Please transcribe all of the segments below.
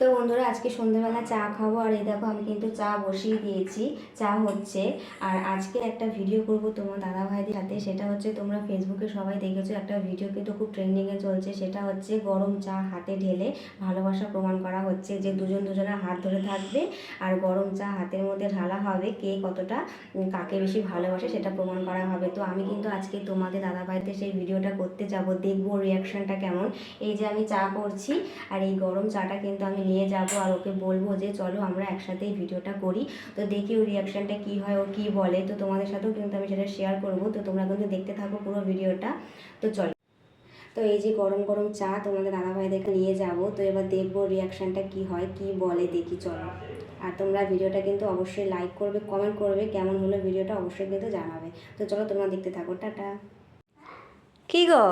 তো বন্ধুরা, আজকে সন্ধ্যেবেলা চা খাব, আর এই দেখো আমি কিন্তু চা বসিয়ে দিয়েছি, চা হচ্ছে। আর আজকে একটা ভিডিও করব তোমার দাদা ভাইদের সাথে, সেটা হচ্ছে তোমরা ফেসবুকে সবাই দেখেছ, একটা ভিডিও কিন্তু খুব ট্রেন্ডিংয়ে চলছে, সেটা হচ্ছে গরম চা হাতে ঢেলে ভালোবাসা প্রমাণ করা হচ্ছে, যে দুজন দুজনের হাত ধরে থাকবে, আর গরম চা হাতের মধ্যে ঢালা হবে, কে কতটা কাকে বেশি ভালোবাসে সেটা প্রমাণ করা হবে। তো আমি কিন্তু আজকে তোমাদের দাদা ভাইদের সেই ভিডিওটা করতে যাব, দেখব রিয়াকশনটা কেমন। এই যে আমি চা করছি, আর এই গরম চাটা কিন্তু আমি নিয়ে যাব আর ওকে বলব যে চলো আমরা একসাথেই ভিডিওটা করি। তো দেখি ওর রিয়াকশনটা কী হয়, ও কী বলে। তো তোমাদের সাথেও কিন্তু আমি সেটা শেয়ার করব। তো তোমরা কিন্তু দেখতে থাকো পুরো ভিডিওটা। তো চলো। তো এই যে গরম গরম চা তোমাদের দাদা ভাইদেরকে নিয়ে যাব। তো এবার দেখব রিয়াকশনটা কি হয়, কি বলে, দেখি চলো। আর তোমরা ভিডিওটা কিন্তু অবশ্যই লাইক করবে কমেন্ট করবে, কেমন হলো ভিডিওটা অবশ্যই কিন্তু জানাবে। তো চলো তোমরা দেখতে থাকো, টাটা। কি গো?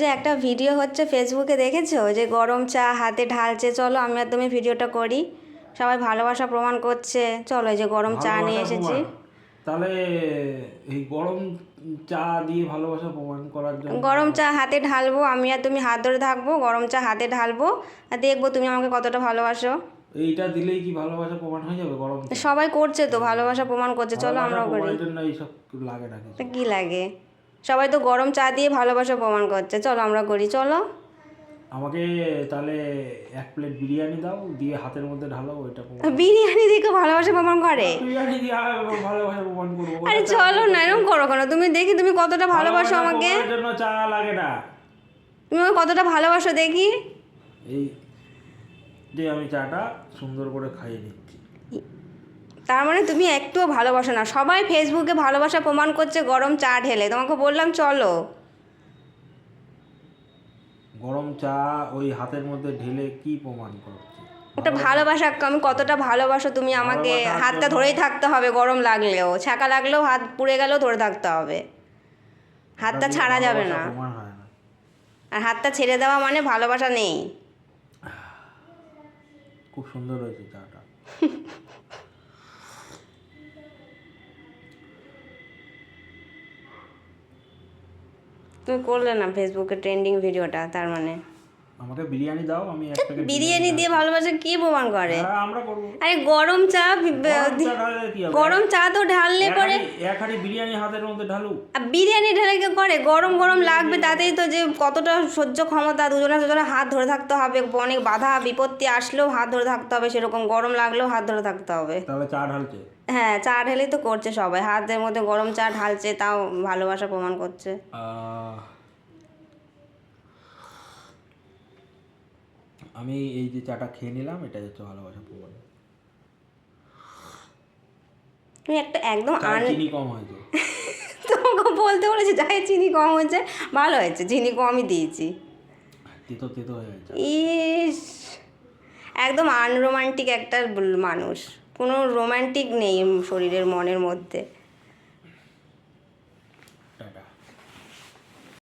যে একটা ভিডিও হচ্ছে ফেসবুকে দেখেছ? যে গরম চা হাতে ঢালছে চলো আমি আর তুমি ভিডিওটা করি। সবাই ভালোবাসা প্রমাণ করছে। চলো এই যে গরম চা নিয়ে এসেছি। তাহলে এই গরম চা দিয়ে ভালোবাসা প্রমাণ করার জন্য গরম চা হাতে ঢালবো আমি আর তুমি হাত ধরে থাকব গরম চা হাতে ঢালবো আর দেখব তুমি আমাকে কতটা ভালোবাসো। এইটা দিলেই কি ভালোবাসা প্রমাণ হয়ে যাবে গরম সবাই করছে তো ভালোবাসা প্রমাণ করছে চলো আমরাও করি। লাগে না কি লাগে? সবাই তো গরম চা দিয়ে ভালোবাসা প্রমাণ করছে। চলো আমরা করি চলো। আমাকে তাহলে এক প্লেট বিরিয়ানি দাও দিয়ে হাতের মধ্যে ঢালো ওইটা বিরিয়ানি দিকে ভালোবাসা প্রমাণ করে? বিরিয়ানি দিয়ে আর ভালোবাসা প্রমাণ করব আরে চলো না এরকম করো কেন? তুমি দেখি তুমি কতটা ভালোবাসো আমাকে। জন্য চা লাগে না। তুমি আমাকে কতটা ভালোবাসো দেখি। এই যে আমি চাটা সুন্দর করে খাইয়ে নিচ্ছি তার মানে তুমি একটুও ভালোবাসো না। সবাই ফেসবুকে ভালোবাসা প্রমাণ করছে গরম চা ঢেলে। তোমাকে বললাম চলো। গরম চা ওই হাতের মধ্যে ঢেলে কি প্রমাণ করছে? ওটা ভালোবাসা আমি কতটা ভালোবাসো তুমি আমাকে। হাতটা ধরেই থাকতে হবে গরম লাগলেও। ছাকা লাগলেও হাত পুড়ে গেলেও ধরে থাকতে হবে। হাতটা ছাড়া যাবে না। আর হাতটা ছেড়ে দেওয়া মানে ভালোবাসা নেই। খুব সুন্দর হয়েছে চাটা। তুমি করলে না ফেসবুকে ট্রেন্ডিং ভিডিওটা তার মানে? আমাকে বিরিয়ানি দাও আমি এক প্যাকেট বিরিয়ানি দিয়ে ভালোবাসা কি প্রমাণ করে? হ্যাঁ, আমরা করব। আরে গরম চা গরম চা তো ঢাললে পরে এক হাঁড়ি বিরিয়ানি হাতের মধ্যে ঢালু আর বিরিয়ানি ঢেলে কি করে? গরম গরম লাগবে তাতেই তো যে কতটা সহ্য ক্ষমতা দুজনে দুজনে হাত ধরে থাকতে হবে অনেক বাধা বিপত্তি আসলেও হাত ধরে থাকতে হবে সেরকম গরম লাগলেও হাত ধরে থাকতে হবে। তাহলে চা ঢালছে। হ্যাঁ চা ঢেলেই তো করছে সবাই। হাতের মধ্যে গরম চা ঢালছে তাও ভালোবাসা প্রমাণ করছে। আমি এই যে চাটা খেয়ে নিলাম এটা হচ্ছে ভালোবাসা প্রমাণ। তুমি একটা একদম চিনি কম হয়েছে। তোমাকে বলতে বলেছি যাই চিনি কম হয়েছে ভালো হয়েছে চিনি কমই দিয়েছি। তেতো তেতো হয়ে গেছে। ইস একদম আনরোমান্টিক একটা মানুষ। কোনো রোম্যান্টিক নেই শরীরের মনের মধ্যে।